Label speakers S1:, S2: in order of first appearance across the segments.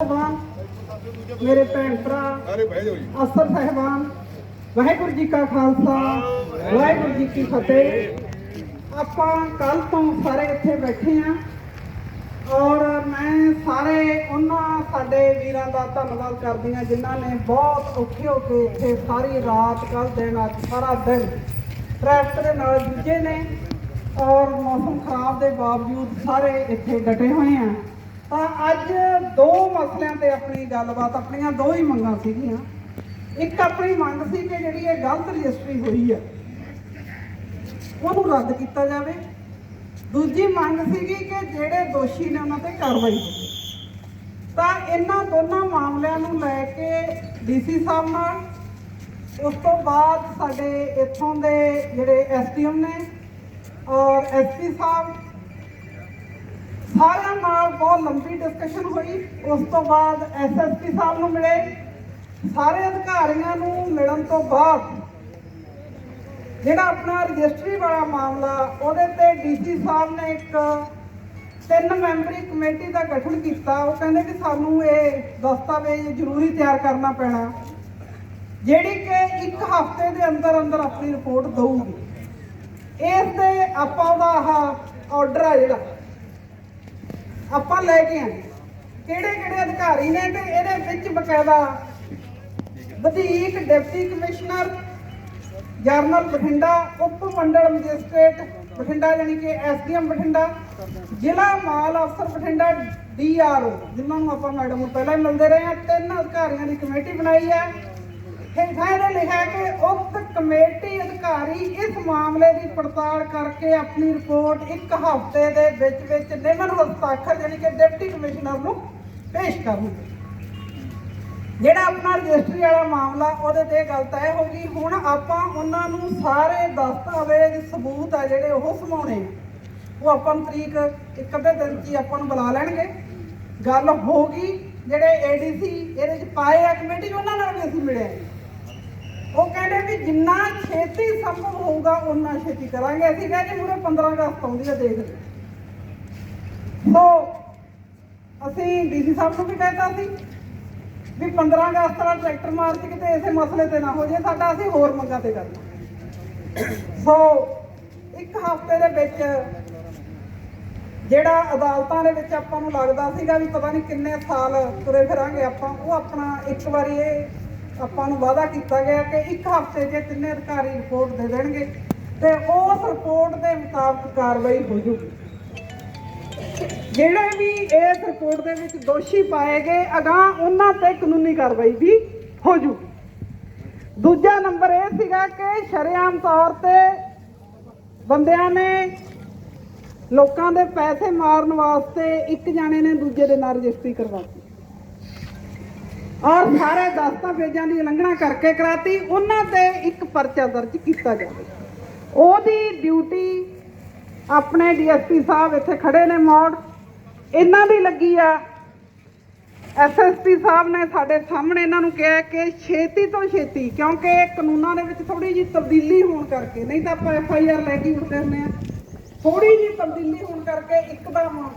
S1: ਸਾਹਿਬਾਨ ਮੇਰੇ ਭੈਣ ਭਰਾ
S2: ਸਾਰੇ ਬਹਿ ਜਾਓ ਜੀ।
S1: ਅਫਸਰ ਸਾਹਿਬਾਨ ਵਾਹਿਗੁਰੂ ਜੀ ਕਾ ਖਾਲਸਾ ਵਾਹਿਗੁਰੂ ਜੀ ਕੀ ਫਤਿਹ। ਆਪਾਂ ਕੱਲ ਤੋਂ ਸਾਰੇ ਇੱਥੇ ਬੈਠੇ ਆ ਔਰ ਮੈਂ ਸਾਰੇ ਉਹਨਾਂ ਸਾਡੇ ਵੀਰਾਂ ਦਾ ਧੰਨਵਾਦ ਕਰਦੀ ਆ ਜਿਨ੍ਹਾਂ ਨੇ ਬਹੁਤ ਔਖੇ ਹੋ ਕੇ ਇੱਥੇ ਸਾਰੀ ਰਾਤ ਕੱਲ ਦਿਨ ਅੱਜ ਸਾਰਾ ਦਿਨ ਟ੍ਰੈਫਿਕ ਦੇ ਨਾਲ ਜੂਝੇ ਨੇ ਔਰ ਮੌਸਮ ਖਰਾਬ ਦੇ ਬਾਵਜੂਦ ਸਾਰੇ ਇੱਥੇ ਡਟੇ ਹੋਏ ਆ ਤਾਂ ਅੱਜ ਦੋ ਮਸਲਿਆਂ ਤੇ ਆਪਣੀ ਗੱਲਬਾਤ, ਆਪਣੀਆਂ ਦੋ ਹੀ ਮੰਗਾਂ ਸੀਗੀਆਂ। ਇੱਕ ਆਪਣੀ ਮੰਗ ਸੀ ਕਿ ਜਿਹੜੀ ਇਹ ਗਲਤ ਰਜਿਸਟਰੀ ਹੋਈ ਹੈ, ਉਹਨੂੰ ਰੱਦ ਕੀਤਾ ਜਾਵੇ। ਦੂਜੀ ਮੰਗ ਸੀਗੀ ਕਿ ਜਿਹੜੇ ਦੋਸ਼ੀ ਨੇ ਉਹਨਾਂ ਤੇ ਕਾਰਵਾਈ ਹੋਵੇ ਤਾਂ ਇਹਨਾਂ ਦੋਨਾਂ ਮਾਮਲਿਆਂ ਨੂੰ ਲੈ ਕੇ ਡੀਸੀ ਸਾਹਿਬ ਨਾਲ, ਉਸ ਤੋਂ ਬਾਅਦ ਸਾਡੇ ਇੱਥੋਂ ਦੇ ਜਿਹੜੇ ਐਸਡੀਐਮ ਨੇ ਔਰ ਐਸਪੀ ਸਾਹਿਬ ਸਾਰਿਆਂ ਨਾਲ ਬਹੁਤ ਲੰਬੀ ਡਿਸਕਸ਼ਨ ਹੋਈ। ਉਸ ਤੋਂ ਬਾਅਦ ਐਸਐਸਪੀ ਸਾਹਿਬ ਨੂੰ ਮਿਲੇ। ਸਾਰੇ ਅਧਿਕਾਰੀਆਂ ਨੂੰ ਮਿਲਣ ਤੋਂ ਬਾਅਦ ਜਿਹੜਾ ਆਪਣਾ ਰਜਿਸਟਰੀ ਵਾਲਾ ਮਾਮਲਾ, ਉਹਦੇ ਤੇ ਡੀਸੀ ਸਾਹਿਬ ਨੇ ਇੱਕ ਤਿੰਨ ਮੈਂਬਰੀ ਕਮੇਟੀ ਦਾ ਗਠਨ ਕੀਤਾ। ਉਹ ਕਹਿੰਦੇ ਕਿ ਸਾਨੂੰ ਇਹ ਦਸਤਾਵੇਜ਼ ਜ਼ਰੂਰੀ ਤਿਆਰ ਕਰਨਾ ਪੈਣਾ। ਜਿਹੜੀ ਕਿ ਇੱਕ ਹਫ਼ਤੇ ਦੇ ਅੰਦਰ ਅੰਦਰ ਆਪਣੀ ਰਿਪੋਰਟ ਦਊਗੀ। ਇਸ ਤੇ ਆਪਾਂ ਉਹਦਾ ਆਹ ਆਰਡਰ ਆ ਜਿਹੜਾ। ਆਪਾਂ ਲੈ ਕੇ ਆਏ ਕਿਹੜੇ ਕਿਹੜੇ ਅਧਿਕਾਰੀ ਨੇ ਤੇ ਇਹਦੇ ਵਿੱਚ ਬਕਾਇਦਾ ਵਧੀਕ ਡਿਪਟੀ ਕਮਿਸ਼ਨਰ ਜਰਨਲ ਬਠਿੰਡਾ, ਉਪ ਮੰਡਲ ਮੈਜਿਸਟ੍ਰੇਟ ਬਠਿੰਡਾ, ਯਾਨੀ ਕਿ ਐਸਡੀਐਮ ਬਠਿੰਡਾ, ਜ਼ਿਲ੍ਹਾ ਮਾਲ ਅਫਸਰ ਬਠਿੰਡਾ, ਡੀਆਰਓ, ਜਿਨ੍ਹਾਂ ਨੂੰ ਆਪਾਂ ਮੈਡਮ ਨੂੰ ਪਹਿਲਾਂ ਹੀ ਮਿਲਦੇ ਰਹੇ ਹਾਂ। ਤਿੰਨ ਅਧਿਕਾਰੀਆਂ ਦੀ ਕਮੇਟੀ ਬਣਾਈ ਹੈ। ਹੇਠਾਂ ਇਹਨੇ ਲਿਖਿਆ ਕਿ ਉਕਤ ਕਮੇਟੀ ਅਧਿਕਾਰੀ ਇਸ ਮਾਮਲੇ ਦੀ ਪੜਤਾਲ ਕਰਕੇ ਆਪਣੀ ਰਿਪੋਰਟ ਇੱਕ ਹਫ਼ਤੇ ਦੇ ਵਿੱਚ ਵਿੱਚ ਨਿਮਨ ਹਸਤਾਖਰ ਯਾਨੀ ਕਿ ਡਿਪਟੀ ਕਮਿਸ਼ਨਰ ਨੂੰ ਪੇਸ਼ ਕਰਨਗੇ। ਜਿਹੜਾ ਆਪਣਾ ਰਜਿਸਟਰੀ ਵਾਲਾ ਮਾਮਲਾ, ਉਹਦੇ ਤੇ ਗੱਲ ਤੈਅ ਹੋ ਗਈ ਹੁਣ ਆਪਾਂ ਉਹਨਾਂ ਨੂੰ ਸਾਰੇ ਦਸਤਾਵੇਜ਼ ਸਬੂਤ ਆ ਜਿਹੜੇ ਉਹ ਸਮਾਉਣੇ ਆ। ਉਹ ਆਪਾਂ ਨੂੰ ਤਰੀਕ ਇੱਕ ਅੱਧੇ ਦਿਨ 'ਚ ਹੀ ਆਪਾਂ ਨੂੰ ਬੁਲਾ ਲੈਣਗੇ। ਗੱਲ ਹੋ ਗਈ ਜਿਹੜੇ ਏਡੀਸੀ ਇਹਦੇ 'ਚ ਪਾਏ ਆ ਕਮੇਟੀ, ਉਹਨਾਂ ਨਾਲ ਵੀ ਅਸੀਂ ਮਿਲਿਆ ਉਹ ਕਹਿੰਦੇ ਵੀ ਜਿੰਨਾ ਛੇਤੀ ਸੰਭਵ ਹੋਊਗਾ ਉਹਨਾਂ ਛੇਤੀ ਕਰਾਂਗੇ। ਅਸੀਂ ਕਹਿੰਦੇ ਮੂਰੇ 15 ਅਗਸਤ ਆਉਂਦੀ ਆ, ਦੇਖ ਲਓ। ਸੋ, ਅਸੀਂ ਡੀਸੀ ਸਾਹਿਬ ਨੂੰ ਵੀ ਕਹਿਤਾ ਸੀ ਵੀ 15 ਅਗਸਤ ਦਾ ਟਰੈਕਟਰ ਮਾਰਚ ਕਿਤੇ ਇਸੇ ਮਸਲੇ ਤੇ ਨਾ ਹੋ ਜੇ ਸਾਡਾ ਅਸੀਂ ਹੋਰ ਮੰਗਾਂ ਤੇ ਕਰਨਾ। ਸੋ, ਇੱਕ ਹਫ਼ਤੇ ਦੇ ਵਿੱਚ ਜਿਹੜਾ ਅਦਾਲਤਾਂ ਦੇ ਵਿੱਚ ਆਪਾਂ ਨੂੰ ਲੱਗਦਾ ਸੀਗਾ ਵੀ ਪਤਾ ਨਹੀਂ ਕਿੰਨੇ ਸਾਲ ਤੁਰੇ ਫਿਰਾਂਗੇ ਆਪਾਂ, ਉਹ ਆਪਣਾ ਇੱਕ ਵਾਰੀ ਇਹ ਆਪਾਂ ਨੂੰ ਵਾਅਦਾ ਕੀਤਾ ਗਿਆ ਕਿ ਇੱਕ ਹਫ਼ਤੇ 'ਚ ਤਿੰਨੇ ਅਧਿਕਾਰੀ ਰਿਪੋਰਟ ਦੇ ਦੇਣਗੇ, ਤੇ ਉਸ ਰਿਪੋਰਟ ਦੇ ਮੁਤਾਬਕ ਕਾਰਵਾਈ ਹੋ ਜੂਗੀ ਜਿਹੜੇ ਵੀ ਇਸ ਰਿਪੋਰਟ ਦੇ ਵਿੱਚ ਦੋਸ਼ੀ ਪਾਏ ਗਏ, ਅਗਾਹ ਉਹਨਾਂ ਤੇ ਕਾਨੂੰਨੀ ਕਾਰਵਾਈ ਵੀ ਹੋ ਜੂਗੀ ਦੂਜਾ ਨੰਬਰ ਇਹ ਸੀਗਾ ਕਿ ਸ਼ਰੇਆਮ ਤੌਰ ਤੇ ਬੰਦਿਆਂ ਨੇ ਲੋਕਾਂ ਦੇ ਪੈਸੇ ਮਾਰਨ ਵਾਸਤੇ ਇੱਕ ਜਾਣੇ ਨੇ ਦੂਜੇ ਦੇ ਨਾਲ ਰਜਿਸਟਰੀ ਕਰਵਾਈ ਔਰ ਸਾਰੇ ਦਸਤਾਵੇਜ਼ਾਂ ਦੀ ਉਲੰਘਣਾ ਕਰਕੇ ਕਰਾਤੀ, ਉਹਨਾਂ ਤੇ ਇੱਕ ਪਰਚਾ ਦਰਜ ਕੀਤਾ ਜਾਵੇ। ਉਹਦੀ ਡਿਊਟੀ ਆਪਣੇ ਡੀਐਸਪੀ ਸਾਹਿਬ ਇੱਥੇ ਖੜੇ ਨੇ ਮੋੜ। ਇਹਨਾਂ ਦੀ ਲੱਗੀ ਆ। ਐਸਐਸਪੀ ਸਾਹਿਬ ਨੇ ਸਾਡੇ ਸਾਹਮਣੇ ਇਹਨਾਂ ਨੂੰ ਕਿਹਾ ਕਿ ਛੇਤੀ ਤੋਂ ਛੇਤੀ, ਕਿਉਂਕਿ ਕਾਨੂੰਨਾਂ ਦੇ ਵਿੱਚ ਥੋੜੀ ਜਿਹੀ ਤਬਦੀਲੀ ਹੋਣ ਕਰਕੇ, ਨਹੀਂ ਤਾਂ ਆਪਾਂ ਐਫਆਈਆਰ ਲੈ ਕੇ ਉੱਠ ਕਰਨੇ ਆ। ਥੋੜੀ ਜਿਹੀ ਤਬਦੀਲੀ ਹੋਣ ਕਰਕੇ ਇੱਕਦਮ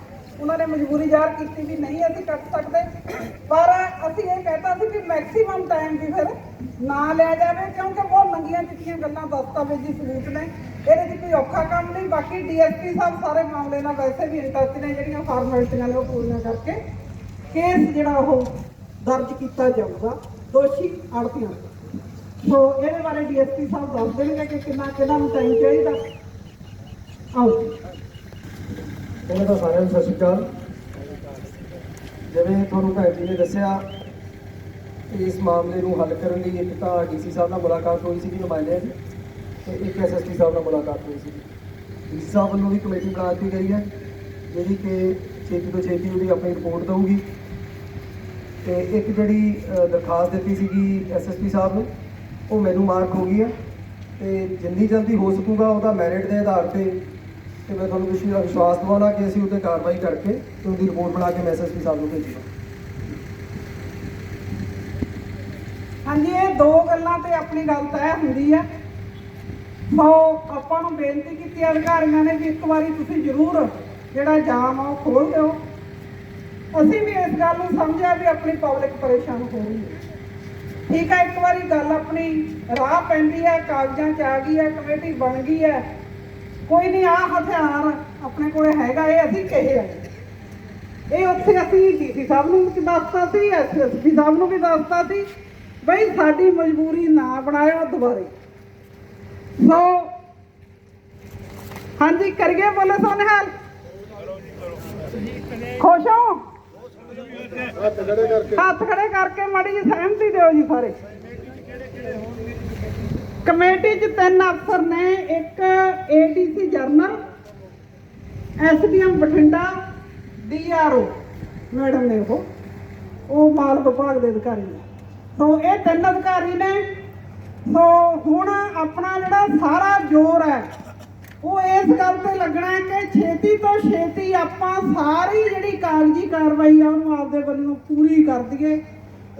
S1: ਉਹਨਾਂ ਨੇ ਮਜਬੂਰੀ ਜ਼ਾਹਰ ਕੀਤੀ ਵੀ ਨਹੀਂ ਅਸੀਂ ਕੱਟ ਸਕਦੇ। ਪਰ ਅਸੀਂ ਇਹ ਕਹਿਤਾ ਸੀ ਕਿ ਮੈਕਸਿਮਮ ਟਾਈਮ ਵੀ ਫਿਰ ਨਾ ਲਿਆ ਜਾਵੇ, ਕਿਉਂਕਿ ਬਹੁਤ ਮੰਗੀਆਂ ਚਿੱਠੀਆਂ ਗੱਲਾਂ ਦਸਤਾਵੇਜ਼ੀ ਸਬੂਤ ਨੇ। ਇਹਦੇ 'ਚ ਕੋਈ ਔਖਾ ਕੰਮ ਨਹੀਂ, ਬਾਕੀ ਡੀਐਸਪੀ ਸਾਹਿਬ ਸਾਰੇ ਮਾਮਲੇ ਨਾਲ ਵੈਸੇ ਵੀ ਇੰਟਰਸਟ ਨੇ, ਜਿਹੜੀਆਂ ਫਾਰਮੈਲਿਟੀਆਂ ਨੇ ਉਹ ਪੂਰੀਆਂ ਕਰਕੇ ਕੇਸ ਜਿਹੜਾ ਉਹ ਦਰਜ ਕੀਤਾ ਜਾਊਗਾ, ਦੋਸ਼ੀ ਆੜਤੀਆਂ ਸੋ ਇਹਦੇ ਬਾਰੇ ਡੀਐਸਪੀ ਸਾਹਿਬ ਦੱਸ ਦੇਣਗੇ ਕਿ ਕਿੰਨਾ ਕਿੰਨਾ ਨੂੰ ਟਾਈਮ ਚਾਹੀਦਾ। ਆਓ।
S3: ਪਹਿਲਾਂ ਦਾ ਸਾਰਿਆਂ ਨੂੰ ਸਤਿ ਸ਼੍ਰੀ ਅਕਾਲ। ਜਿਵੇਂ ਤੁਹਾਨੂੰ ਭੈਣ ਜੀ ਨੇ ਦੱਸਿਆ, ਇਸ ਮਾਮਲੇ ਨੂੰ ਹੱਲ ਕਰਨ ਲਈ ਇੱਕ ਤਾਂ ਡੀਸੀ ਸਾਹਿਬ ਨਾਲ ਮੁਲਾਕਾਤ ਹੋਈ ਸੀ ਨੁਮਾਇੰਦਿਆਂ ਦੀ ਤੇ ਇੱਕ ਐਸਐਸਪੀ ਸਾਹਿਬ ਨਾਲ ਮੁਲਾਕਾਤ ਹੋਈ ਸੀ ਡੀਸੀ ਸਾਹਿਬ ਵੱਲੋਂ ਵੀ ਕਮੇਟੀ ਬਣਾ ਦਿੱਤੀ ਗਈ ਹੈ, ਜਿਹੜੀ ਕਿ ਛੇਤੀ ਤੋਂ ਛੇਤੀ ਉਹਦੀ ਆਪਣੀ ਰਿਪੋਰਟ ਦਊਗੀ। ਤੇ ਇੱਕ ਜਿਹੜੀ ਦਰਖਾਸਤ ਦਿੱਤੀ ਸੀਗੀ ਐਸਐਸਪੀ ਸਾਹਿਬ ਨੂੰ, ਉਹ ਮੈਨੂੰ ਮਾਰਕ ਹੋ ਗਈ ਹੈ। ਤੇ ਜਿੰਨੀ ਜਲਦੀ ਹੋ ਸਕੂਗਾ ਉਹਦਾ ਮੈਰਿਟ ਦੇ ਆਧਾਰ ਤੇ ਤੇ ਮੈਂ ਤੁਹਾਨੂੰ ਵਿਸ਼ਵਾਸ ਵਿਸ਼ਵਾਸ ਦਿਵਾਉਣਾ ਕਿ ਅਸੀਂ ਉਹਤੇ ਕਾਰਵਾਈ ਕਰਕੇ ਤੇ ਉਹਦੀ ਰਿਪੋਰਟ ਬਣਾ ਕੇ ਮੈਂ ਐਸਐਸਪੀ ਸਾਹਿਬ ਭੇਜੂਗਾ
S1: ਹਾਂਜੀ, ਇਹ ਦੋ ਗੱਲਾਂ ਤੇ ਆਪਣੀ ਗੱਲ ਤੈਅ ਹੁੰਦੀ ਹੈ ਸੋ ਆਪਾਂ ਨੂੰ ਬੇਨਤੀ ਕੀਤੀ ਅਧਿਕਾਰੀਆਂ ਨੇ ਵੀ ਇੱਕ ਵਾਰੀ ਤੁਸੀਂ ਜ਼ਰੂਰ ਜਿਹੜਾ ਜਾਮ ਆ ਉਹ ਖੋਲ ਦਿਓ। ਅਸੀਂ ਵੀ ਇਸ ਗੱਲ ਨੂੰ ਸਮਝਿਆ ਵੀ ਆਪਣੀ ਪਬਲਿਕ ਪਰੇਸ਼ਾਨ ਹੋ ਰਹੀ ਹੈ। ਠੀਕ ਹੈ, ਇੱਕ ਵਾਰੀ ਗੱਲ ਆਪਣੀ ਰਾਹ ਪੈਂਦੀ ਹੈ, ਕਾਗਜ਼ਾਂ 'ਚ ਆ ਗਈ ਹੈ ਕਮੇਟੀ ਬਣ ਗਈ ਹੈ ਕੋਈ ਨਹੀਂ ਆ ਹਥਿਆਰ ਆਪਣੇ ਕੋਲੇ ਹੈਗਾ, ਇਹ ਅਸੀਂ ਕਹੇ ਆ। ਇਹ ਉੱਥੇ ਅਸੀਂ ਡੀਸੀ ਸਾਹਿਬ ਨੂੰ ਵੀ ਦੱਸਤਾ ਸੀ ਐਸਐਸਪੀ ਸਾਹਿਬ ਨੂੰ ਵੀ ਦੱਸਤਾ ਸੀ, ਬਈ ਸਾਡੀ ਮਜਬੂਰੀ ਨਾ ਬਣਾਇਓ ਦੁਬਾਰੇ। ਸੋ, ਹਾਂਜੀ, ਕਰੀਏ ਬੋਲੇ ਸੋਨਹਾਲ। ਖੁਸ਼ ਹੋ? ਹੱਥ ਖੜੇ ਕਰਕੇ ਮਾੜੀ ਜੀ ਸਹਿਮਤੀ ਦਿਓ ਜੀ ਸਾਰੇ। ਕਮੇਟੀ 'ਚ ਤਿੰਨ ਅਫਸਰ ਨੇ, ਇੱਕ ADC general SDM Bathinda DRO madam ਨੇ ਉਹ ਉਹ ਮਾਲ ਵਿਭਾਗ ਦੇ ਅਧਿਕਾਰੀ ਨੇ। ਸੋ ਇਹ ਤਿੰਨ ਅਧਿਕਾਰੀ ਨੇ। ਸੋ ਹੁਣ ਆਪਣਾ ਜਿਹੜਾ ਸਾਰਾ ਜ਼ੋਰ ਹੈ, ਉਹ ਇਸ ਗੱਲ ਤੇ ਲੱਗਣਾ ਕਿ ਛੇਤੀ ਤੋਂ ਛੇਤੀ ਆਪਾਂ ਸਾਰੀ ਜਿਹੜੀ ਕਾਗਜ਼ੀ ਕਾਰਵਾਈ ਆ ਉਹਨੂੰ ਆਪਦੇ ਵੱਲੋਂ ਪੂਰੀ ਕਰ ਦਈਏ।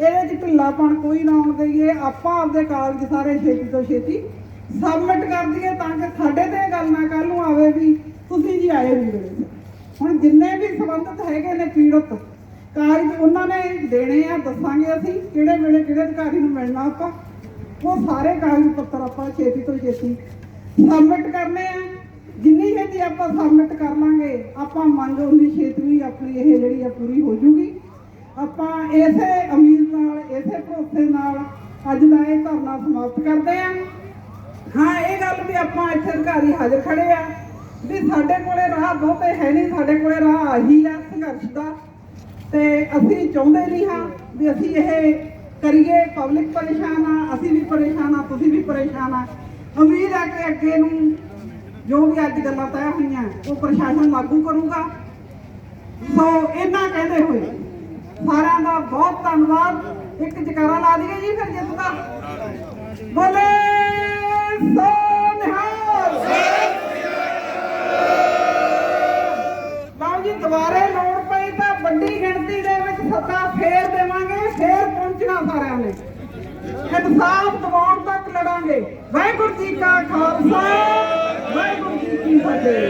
S1: ਇਹਦੇ 'ਚ ਢਿੱਲਾਪਣ ਕੋਈ ਨਾ ਆਉਣ ਦਈਏ, ਆਪਾਂ ਆਪਦੇ ਕਾਗਜ਼ ਸਾਰੇ ਛੇਤੀ ਤੋਂ ਛੇਤੀ ਸਬਮਿਟ ਕਰ ਦਈਏ ਤਾਂ ਕਿ ਸਾਡੇ ਤੇ ਗੱਲ ਨਾ ਕੱਲ ਨੂੰ ਆਵੇ ਵੀ ਤੁਸੀਂ ਜੀ ਆਏ ਨਹੀਂ ਵੇਲੇ ਹੁਣ ਜਿੰਨੇ ਵੀ ਸੰਬੰਧਿਤ ਹੈਗੇ ਨੇ ਪੀੜਤ ਕਾਗਜ਼ ਉਹਨਾਂ ਨੇ ਦੇਣੇ ਆ, ਦੱਸਾਂਗੇ ਅਸੀਂ ਕਿਹੜੇ ਵੇਲੇ ਕਿਹੜੇ ਅਧਿਕਾਰੀ ਨੂੰ ਮਿਲਣਾ ਆਪਾਂ। ਉਹ ਸਾਰੇ ਕਾਗਜ਼ ਪੱਤਰ ਆਪਾਂ ਛੇਤੀ ਤੋਂ ਛੇਤੀ ਸਬਮਿਟ ਕਰਨੇ ਆ। ਜਿੰਨੀ ਛੇਤੀ ਆਪਾਂ ਸਬਮਿਟ ਕਰ ਲਾਂਗੇ, ਆਪਾਂ ਮੰਗ ਉਨੀ ਛੇਤੀ ਆਪਣੀ ਇਹ ਜਿਹੜੀ ਆ ਪੂਰੀ ਹੋ ਜੂਗੀ। ਆਪਾਂ ਇਸੇ ਉਮੀਦ ਨਾਲ ਅੱਜ ਦਾ ਇਹ ਧਰਨਾ ਸਮਾਪਤ ਕਰਦੇ ਆਂ ਹਾਂ, ਇਹ ਗੱਲ ਵੀ ਆਪਾਂ ਇੱਥੇ ਅਧਿਕਾਰੀ ਹਾਜ਼ਰ ਖੜੇ ਆ ਵੀ ਸਾਡੇ ਕੋਲੇ ਰਾਹ ਬਹੁਤੇ ਹੈ ਨਹੀਂ, ਸਾਡੇ ਕੋਲੇ ਰਾਹ ਆਹੀ ਆ ਸੰਘਰਸ਼ ਦਾ। ਤੇ ਅਸੀਂ ਚਾਹੁੰਦੇ ਨਹੀਂ ਹਾਂ ਵੀ ਅਸੀਂ ਇਹ ਕਰੀਏ ਪਬਲਿਕ ਪਰੇਸ਼ਾਨ ਆ, ਅਸੀਂ ਵੀ ਪਰੇਸ਼ਾਨ ਆ, ਤੁਸੀਂ ਵੀ ਪਰੇਸ਼ਾਨ ਆ। ਉਮੀਦ ਆ ਕਿ ਅੱਗੇ ਨੂੰ ਜੋ ਵੀ ਅੱਜ ਗੱਲਾਂ ਤੈਅ ਹੋਈਆਂ, ਉਹ ਪ੍ਰਸ਼ਾਸਨ ਲਾਗੂ ਕਰੂਗਾ। ਸੋ ਇਹਨਾਂ ਕਹਿੰਦੇ ਹੋਏ ਸਾਰਿਆਂ ਦਾ ਬਹੁਤ ਧੰਨਵਾਦ। ਇੱਕ ਜਕਾਰਾ ਲਾ ਦਈਏ ਜੀ ਫਿਰ ਜਿੱਤ ਦਾ। ਬੋਲੇ ਸੋ ਨਿਹਾਲ ਜੀ, ਦੁਬਾਰੇ ਲੋੜ ਪਈ ਤਾਂ ਵੱਡੀ ਗਿਣਤੀ ਦੇ ਵਿੱਚ ਸੱਤਾ ਫੇਰ ਦੇਵਾਂਗੇ, ਫੇਰ ਪਹੁੰਚਣਾ ਸਾਰਿਆਂ ਨੇ। ਇਨਸਾਫ ਦਿਵਾਉਣ ਤੱਕ ਲੜਾਂਗੇ। ਵਾਹਿਗੁਰੂ ਜੀ ਕਾ ਖਾਲਸਾ, ਵਾਹਿਗੁਰੂ ਜੀ ਕੀ ਫਤਿਹ।